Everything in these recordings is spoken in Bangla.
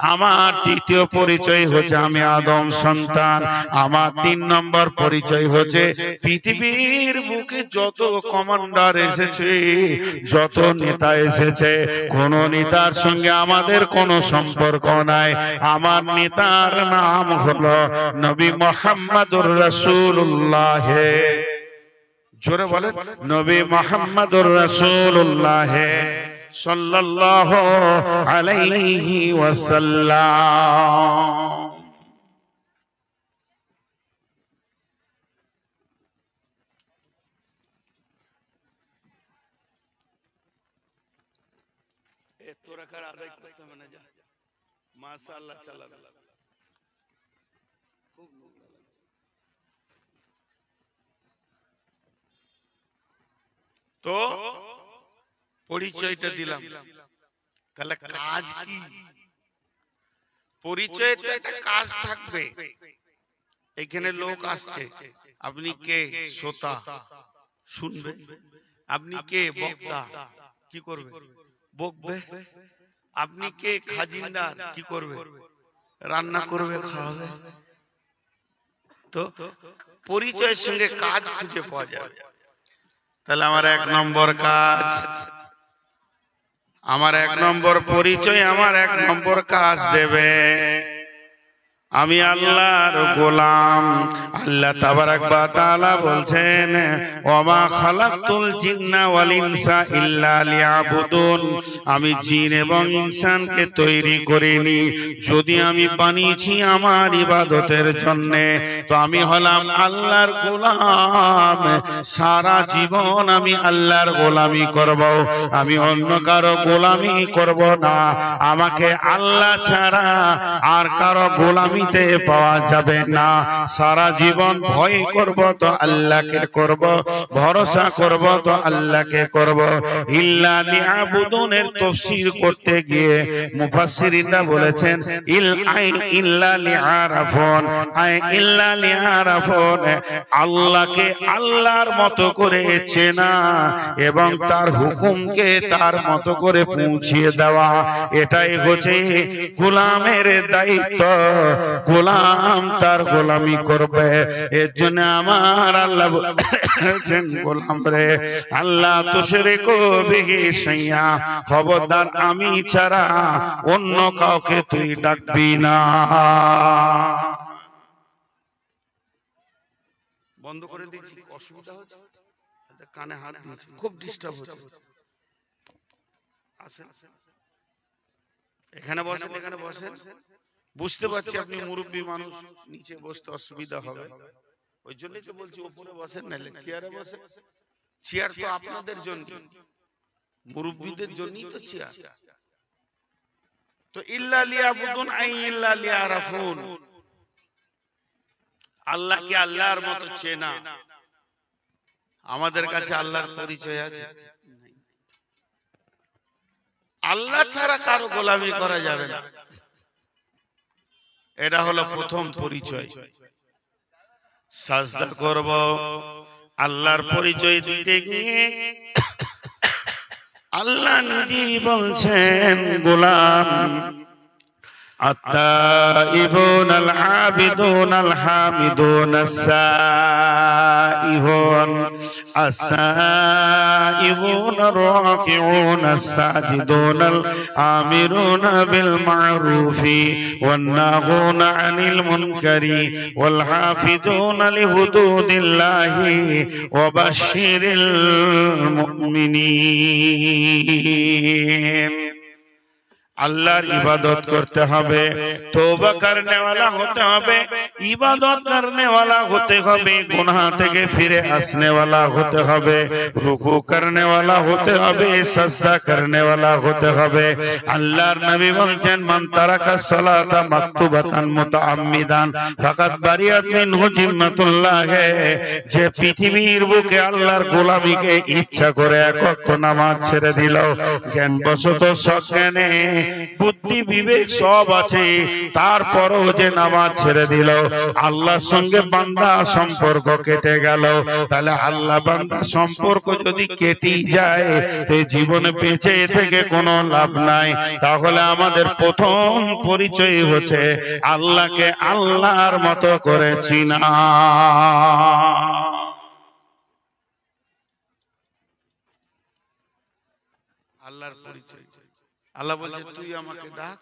আমার তৃতীয় পরিচয় হচ্ছে আমি আদম সন্তান। আমার তিন নম্বর পরিচয় হচ্ছে পৃথিবীর বুকে যত কমান্ডার এসেছে, যত নেতা এসেছে, কোন নেতার সঙ্গে আমাদের কোনো সম্পর্ক নাই। আমার নেতার নাম হলো নবী মোহাম্মদুর রাসূলুল্লাহ। জোরে বলেন, নবী মোহাম্মদুর রাসূলুল্লাহ। সাল্লাল্লাহু আলাইহি ওয়াসাল্লাম তোরা কার আদায় করতে হবে পরিচয়টা দিলাম। তাহলে কাজ কি? পরিচয় তো একটা কাজ থাকবে। এখানে লোক আসছে। আপনি কে? শ্রোতা। শুনবে আপনি কে? বক্তা। কি করবে? বকবে? আপনি কে? খাজিনদার। কি করবে? রান্না করবে খাওয়াবে। তো পরিচয়ের সঙ্গে কাজ খুঁজে পাওয়া যাবে। তাহলে আমার এক নম্বর কাজ। আমার এক নম্বর পরিচয় আমার এক নম্বর কাজ দেবে। আমি আল্লাহর গোলাম। আল্লাহ তাবারাক ওয়া তাআলা বলছেন, ওমা খালাকতুল জিন্না ওয়াল ইনসা ইল্লা লিয়াবুদুন। আমি জিন এবং ইনসানকে তৈরি করিনি। যদি আমি বানিয়েছি আমার ইবাদতের জন্য, তো আমি হলাম আল্লাহর গোলাম। সারা জীবন আমি আল্লাহর গোলামি করব। আমি অন্য কারও গোলামি করব না। আমাকে আল্লাহ ছাড়া আর কারও গোলামিতে পাওয়া যাবে না। সারা জীবন ভয় করব তো আল্লাহকে করব, ভরসা করব তো আল্লাহকে করব। ইল্লা লিয়াবুদুনের তাফসীর করতে গিয়ে মুফাসসিরিনরা বলেছেন, ইল আই ইল্লা লিআরাফুন। আই ইল্লা লিআরাফুন। আল্লাহকে আল্লাহর মতো করে চেনা এবং তার হুকুমকে তার মতো করে পৌঁছিয়ে দেওয়া। এটাই হচ্ছে গোলামের দায়িত্ব। গোলাম তার গোলামি করবে। এর জন্য আমার আল্লাহ বলেছেন, গোলাম রে, আল্লাহ তো সেরে কবিহি সাইয়া, খবরদার আমি ছাড়া অন্য কাউকে তুই ডাকবি না। বন্ধ করে দিয়েছি, অসুবিধা হচ্ছে। কানে হাত দিয়েছি, খুব ডিস্টার্ব হচ্ছে। এখানে বসেন এখানে বসেন। বুঝতে পারছি আপনি মুরব্বী মানুষ নিচে বসতে অসুবিধা হবে। ওই জন্যই তো বলছি উপরে বসেন নাহলে চেয়ারে বসেন। চেয়ার তো আপনাদের জন্য মুরব্বীদের জন্যই তো চেয়ার তো ইল্লা লিয়াবুদুন আই ইল্লা লিয়ারাফুন। আল্লাহকে আল্লাহর মতো চেনা। আমাদের কাছে আল্লাহর পরিচয় আছে। আল্লাহ ছাড়া কারও গোলামি করা যাবে না। এটা হলো প্রথম পরিচয়। সাজদা করব আল্লাহর পরিচয় দিতে গিয়ে আল্লাহ নিজেই বলছেন গোলাম التائبون العابدون الحامدون السائحون السائحون الراكعون الساجدون الآمرون بالمعروف والناهون عن المنكر والحافظون لحدود الله وبشر المؤمنين. আল্লাহর ইবাদত করতে হবে, তওবা করনেওয়ালা হতে হবে, ইবাদত করনেওয়ালা হতে হবে, গুনাহ থেকে ফিরে আসনেওয়ালা হতে হবে, রুকু করনেওয়ালা হতে হবে, সাজদা করনেওয়ালা হতে হবে। আল্লাহর নবী বলছেন, মান তারাকা সালাতা মাকতুবাতান মুতাআম্মিদান ফাকাত বারিয়াত মিনহু জিম্মাতুল্লাহ যে পৃথিবীর বুকে আল্লাহর গোলামিকে ইচ্ছা করে এক ওয়াক্ত নামাজ ছেড়ে দিল। জ্ঞানবশত সজ্ঞানে বুদ্ধি, বিবেক সব আছে। তারপরও যে নামাজ ছেড়ে দিল, আল্লাহর সঙ্গে বান্দা সম্পর্ক কেটে গেল। তাহলে আল্লাহ বান্দা সম্পর্ক যদি কেটেই যায়, তো জীবনে বেঁচে থেকে কোনো লাভ নাই। তাহলে আমাদের প্রথম পরিচয় হচ্ছে, আল্লাহকে আল্লাহর মতো করেছি না আল্লাহর পরিচয়। আল্লাহ বলছে তুই আমাকে ডাক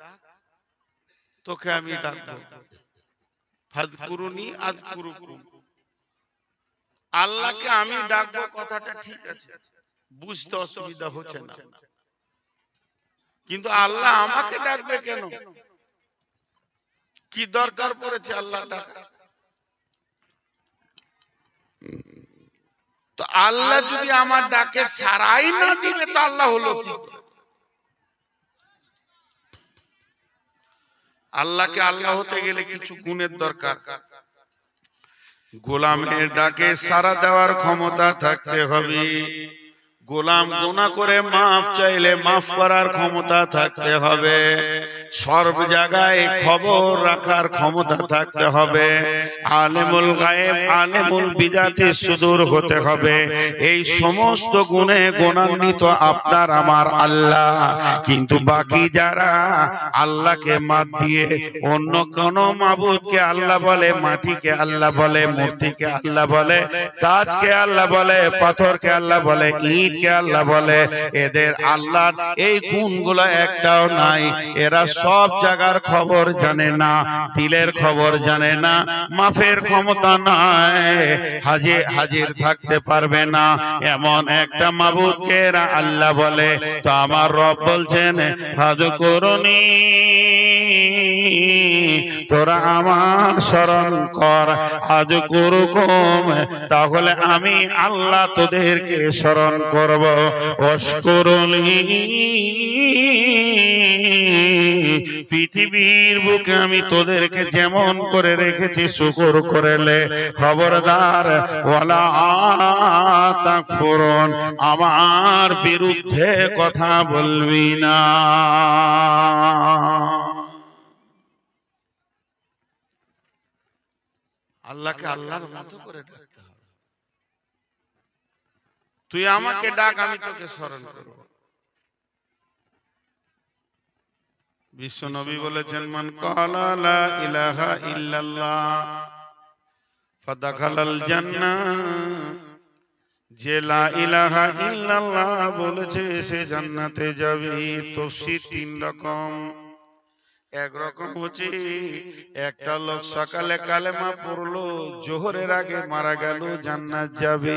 তোকে আমি ডাকবো। ফাজকুরুনি আজকুরুকুম আল্লাহকে আমি ডাকবো কথাটা ঠিক আছে। বুঝতে অসুবিধা হচ্ছে না। কিন্তু আল্লাহ আমাকে ডাকবে কেন? কি দরকার পড়েছে আল্লাহ ডাকা? তো আল্লাহ যদি আমার ডাকে সারাই না দিবে তো আল্লাহ হলো কি আল্লাহকে আল্লাহ হতে গেলে কিছু গুণের দরকার। গোলামের ডাকে সারা দেওয়ার ক্ষমতা থাকতে হবে। গোলাম গুণা করে মাফ চাইলে মাফ করার ক্ষমতা থাকতে হবে। সর্ব জায়গায় খবর রাখার ক্ষমতা থাকতে হবে। আলেমুল গায়েব, আলেমুল বিজাতি সুদূর হতে হবে। এই সমস্ত গুণে গুণান্বিত আপনার আমার আল্লাহ। কিন্তু বাকি যারা আল্লাহকে মাত দিয়ে অন্য কোন মাবুদকে আল্লাহ বলে, মাটিকে আল্লাহ বলে, মূর্তিকে আল্লাহ বলে গাছকে আল্লাহ বলে, পাথরকে আল্লাহ বলে, ইটকে আল্লাহ বলে, এদের আল্লাহ এই গুণগুলো একটাও নাই। এরা সব জায়গার খবর জানে না, দিলের খবর জানে না, মাফের ক্ষমতা নাই, হাজির হাজির থাকতে পারবে না। এমন একটা মাবুদকে আল্লাহ বলে, তো আমার রব বলছেন, হাজ করুনি, তোরা আমার স্মরণ কর আজ করুকম, তাহলে আমি আল্লাহ তোদেরকে স্মরণ করব। অস্করলি পৃথিবীর বুকে আমি তোদেরকে যেমন করে রেখেছি, শুকর করেলে খবরদার, ওয়ালা তাকফুরুন, আমার বিরুদ্ধে কথা বলবি না। আল্লাহকে আল্লাহর মতো করে ডাকতে হবে। তুই আমাকে ডাক, আমি তোকে স্মরণ করব। বিশ্ব নবী বলেছেন মান কালা লা ইলাহা ইল্লাল্লাহ। ফাদাখালাল জান্নাহ। যে লা ইলাহা ইল্লাল্লাহ বলেছে সে জান্নাতে যাবে। তফসির তিন রকম। একরকম হচ্ছে একটা লোক সকালে কালেমা পড়ল জোহরের আগে মারা গেল জান্নাত যাবে।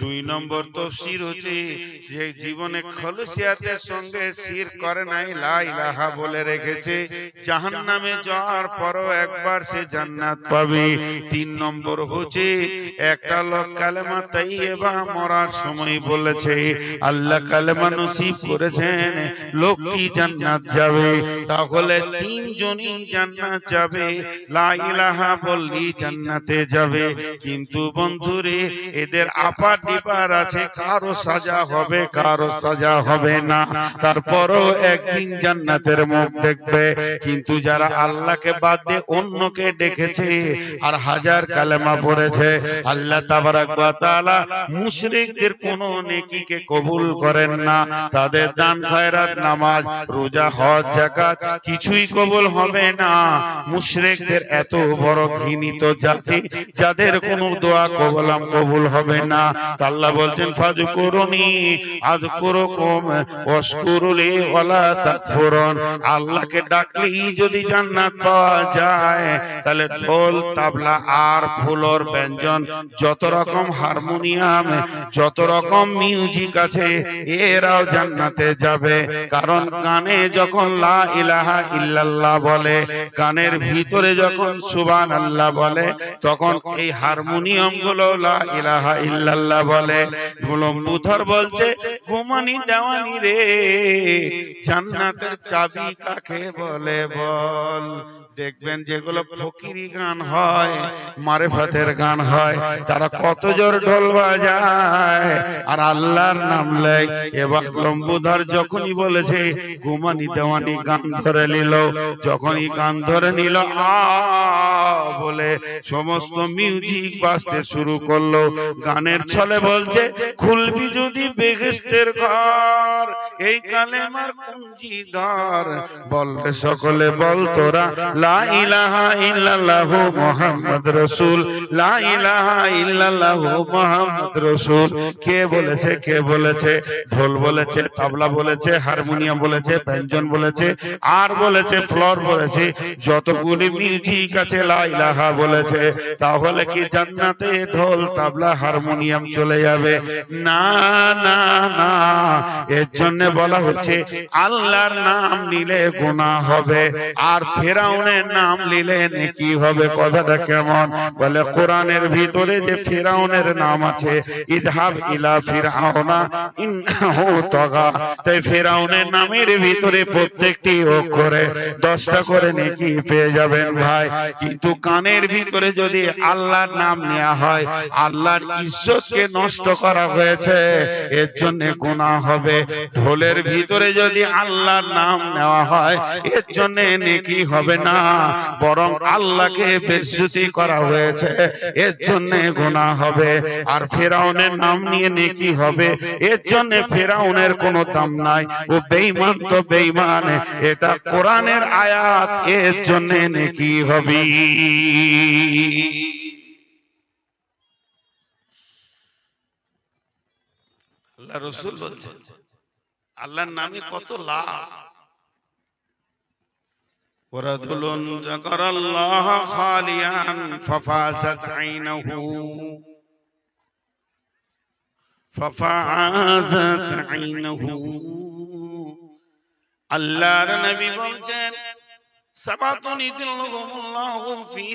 দুই নম্বর তফসির হচ্ছে যে জীবনে খলসিয়াতের সঙ্গে শির করে নাই লা ইলাহা বলে রেখেছে। জাহান্নামে যাওয়ার পরও একবার সে জান্নাত পাবে। তিন নম্বর হচ্ছে একটা লোক কালেমা তাইয়েবা মরার সময় বলেছে আল্লাহ কালেমা নসিব করেছেন লোকটি জান্নাত যাবে? তাহলে তিনজনই জান্নাত যাবে। লা ইলাহা বললি জান্নাতে যাবে। কিন্তু বন্ধুরে, এদের আপার ডিপার আছে, কারও সাজা হবে, কারও সাজা হবে না। তারপরও একদিন জান্নাতের মুখ দেখবে। কিন্তু যারা আল্লাহকে বাদ দিয়ে অন্যকে ডেকেছে আর হাজার কালেমা পড়েছে, আল্লাহ তাবারাক ওয়া তাআলা মুশরিকদের কোন নেকিকে কবুল করেন না। তাদের দান খয়রাত, নামাজ, রোজা, হজ, যাকাত কিছুই কবুল হবে না। মুশরিকদের এত বড় ঘৃণিত জাতি, যাদের কোনো দোয়া কবলাম কবুল হবে না। আল্লাহ বলছেন ফাজকুরুনি আযকুরুকুম ওয়াশকুরুলি ওয়ালা তাকফুরুন। আল্লাহকে ডাকলেই যদি জান্নাত পাওয়া যায়, তাহলে ঢোল, তাবলা আর ফুলর ব্যঞ্জন, যত রকম হারমোনিয়াম, যত রকম মিউজিক আছে, এরাও জান্নাতে যাবে। কারণ কানে যখন লা ইলাহা ইল্লাল্লাহ বলে কানের ভিতরে যখন সুবান আল্লাহ বলে তখন এই হারমোনিয়ামগুলো ইলাহা ইল্লাল্লাহ বলে। গুলো বলছে ঘুমানি দেওয়ানি রে। জান্নাতের চাবি কাকে বলে? বল? দেখবেন যেগুলো ফকিরি গান হয় মারেফাতের গান হয় তারা কত জোর ঢোল বাজায়। আর আল্লাহর নাম লেয় এবার লম্বুধর যখনই বলেছে গুমানি দেওয়ানি গান ধরে নিল। যখনই গান ধরে নিল আ বলে সমস্ত মিউজিক বাজতে শুরু করল। গানের ছলে বলছে খুলবি যদি বেহেস্তের ঘর। এই কালেমার কুঞ্জিদার। বলবে সকলে বল তোরা লা ইলাহা ইল্লাল্লাহু মুহাম্মদ রাসূল। লা ইলাহা ইল্লাল্লাহু মুহাম্মদ রাসূল। কে বলেছে কে বলেছে? ঢোল বলেছে তবলা বলেছে হারমোনিয়াম বলেছে ব্যঞ্জন বলেছে আর বলেছে ফ্লোর বলেছে যতগুলি মিউজিক আছে লা ইলাহা বলেছে তাহলে কি জান্নাতে ঢোল তবলা হারমোনিয়াম চলে যাবে? না না না। এর জন্য বলা হচ্ছে, আল্লাহর নাম নিলে গুনাহ হবে, আর ফেরাউনের নাম নিলে নেকি হবে। কথাটা কেমন? বলে, কোরআনের ভিতরে যে ফেরাউনের নাম আছে, ইদহাব ইলা ফিরাউনা ইন্নাহু তাগা। তাই ফেরাউনের নামের ভিতরে প্রত্যেকটি অক্ষরে দশটা করে নেকি পেয়ে যাবেন ভাই। কিন্তু কানের ভিতরে যদি আল্লাহর নাম নেওয়া হয়, আল্লাহর ইজ্জতকে নষ্ট করা হয়েছে, এর জন্য গুনাহ হবে। ঢোলের ভিতরে যদি আল্লাহর নাম নেওয়া হয় এর জন্য নেকি হবে না বরং আল্লাহকে বেজ্জতি করা হয়েছে এর জন্য গুনাহ হবে আর ফেরাউনের নাম নিয়ে নেকি হবে এর জন্য ফেরাউনের কোনো দাম নাই ও বেঈমান তো বেঈমান এটা কোরআনের আয়াত এর জন্য নেকি হবে। আল্লাহ রসুল বলছেন আল্লাহর নামে কত লাভ ورجل ذكر الله خاليا ففازت عينه ففازت عينه আল্লাহর নবী বলছেন সাবাতুন ইদিল্লাহুমুল্লাহু ফি